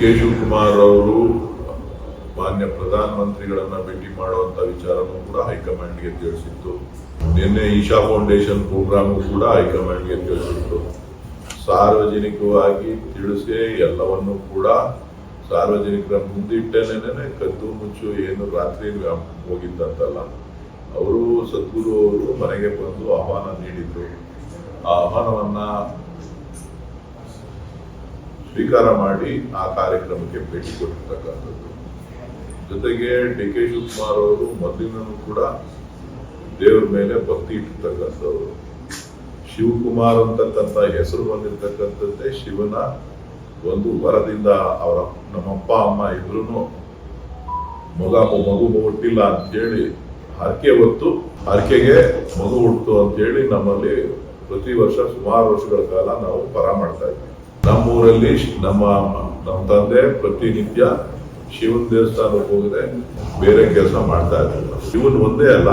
K Shivakumar ಅವರು ಮಾನ್ಯ ಪ್ರಧಾನಮಂತ್ರಿಗಳನ್ನ ಭೇಟಿ ಮಾಡುವಂತ ವಿಚಾರನೂ ಕೂಡ ಹೈಕಮಾಂಡ್ಗೆ ತಿಳಿಸಿತ್ತು. ನಿನ್ನೆ ಈಶಾ ಫೌಂಡೇಶನ್ ಪ್ರೋಗ್ರಾಮ್ ಕೂಡ ಹೈಕಮಾಂಡ್ಗೆ ತಿಳಿಸಿತ್ತು. ಸಾರ್ವಜನಿಕವಾಗಿ ತಿಳಿಸಿ ಎಲ್ಲವನ್ನೂ ಕೂಡ ಸಾರ್ವಜನಿಕರ ಮುಂದಿಟ್ಟೇನೆ ಕದ್ದು ಮುಚ್ಚು ಏನು ರಾತ್ರಿ ಹೋಗಿದ್ದಂತಲ್ಲ. ಅವರು ಸದ್ಗುರು ಅವರು ಮನೆಗೆ ಬಂದು ಆಹ್ವಾನ ನೀಡಿದ್ರು. ಆ ಆಹ್ವಾನವನ್ನ ಸ್ವೀಕಾರ ಮಾಡಿ ಆ ಕಾರ್ಯಕ್ರಮಕ್ಕೆ ಭೇಟಿ ಕೊಟ್ಟಿರ್ತಕ್ಕಂಥದ್ದು. ಜೊತೆಗೆ ಡಿ ಕೆ ಶಿವಕುಮಾರ್ ಅವರು ಮೊದಲಿನೂ ಕೂಡ ದೇವರ ಮೇಲೆ ಭಕ್ತಿ ಇಟ್ಟಿರ್ತಕ್ಕಂಥವ್ರು. ಶಿವಕುಮಾರ್ ಅಂತಕ್ಕಂಥ ಹೆಸರು ಬಂದಿರತಕ್ಕಂಥದ್ದೇ ಶಿವನ ಒಂದು ವರದಿಂದ ಅವರ ನಮ್ಮಪ್ಪ, ಅಮ್ಮ ಇದ್ರು ಮಗ ಮಗು ಹುಟ್ಟಿಲ್ಲ ಅಂತೇಳಿ ಹರಕೆ ಹೊತ್ತು, ಹರಕೆಗೆ ಮಗು ಹುಟ್ಟು ಅಂತೇಳಿ ನಮ್ಮಲ್ಲಿ ಪ್ರತಿ ವರ್ಷ ಸುಮಾರು ವರ್ಷಗಳ ಕಾಲ ನಾವು ಪರ ಮಾಡ್ತಾ ಇದ್ವಿ ನಮ್ಮೂರಲ್ಲಿ ನಮ್ಮ ನಮ್ಮ ತಂದೆ ಪ್ರತಿನಿತ್ಯ ಶಿವನ ದೇವಸ್ಥಾನಕ್ಕೆ ಹೋಗದೆ ಬೇರೆ ಕೆಲಸ ಮಾಡ್ತಾ ಇದ್ದಾರೆ ಶಿವನ್ ಒಂದೇ ಅಲ್ಲ,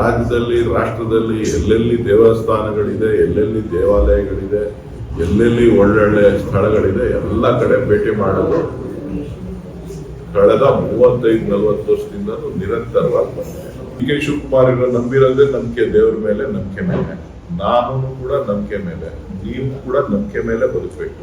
ರಾಜ್ಯದಲ್ಲಿ, ರಾಷ್ಟ್ರದಲ್ಲಿ ಎಲ್ಲೆಲ್ಲಿ ದೇವಸ್ಥಾನಗಳಿದೆ, ಎಲ್ಲೆಲ್ಲಿ ದೇವಾಲಯಗಳಿದೆ, ಎಲ್ಲೆಲ್ಲಿ ಒಳ್ಳೊಳ್ಳೆ ಸ್ಥಳಗಳಿದೆ, ಎಲ್ಲ ಕಡೆ ಭೇಟಿ ಮಾಡಲು ಕಳೆದ ಮೂವತ್ತೈದು, ನಲವತ್ತು ವರ್ಷದಿಂದ ನಿರಂತರವಾಗಿ ಬಂದಿದೆ. ಹೀಗೆ ಶಿವಕುಮಾರ್ ನಂಬಿರೋದೇ ನಂಬಿಕೆ, ದೇವರ ಮೇಲೆ ನಂಬಿಕೆ ಮೇಲೆ. ನಾನು ಕೂಡ ನಂಬಿಕೆ ಮೇಲೆ ನೀವು ಕೂಡ ನಂಬಿಕೆ ಮೇಲೆ ಬದುಕಬೇಕು.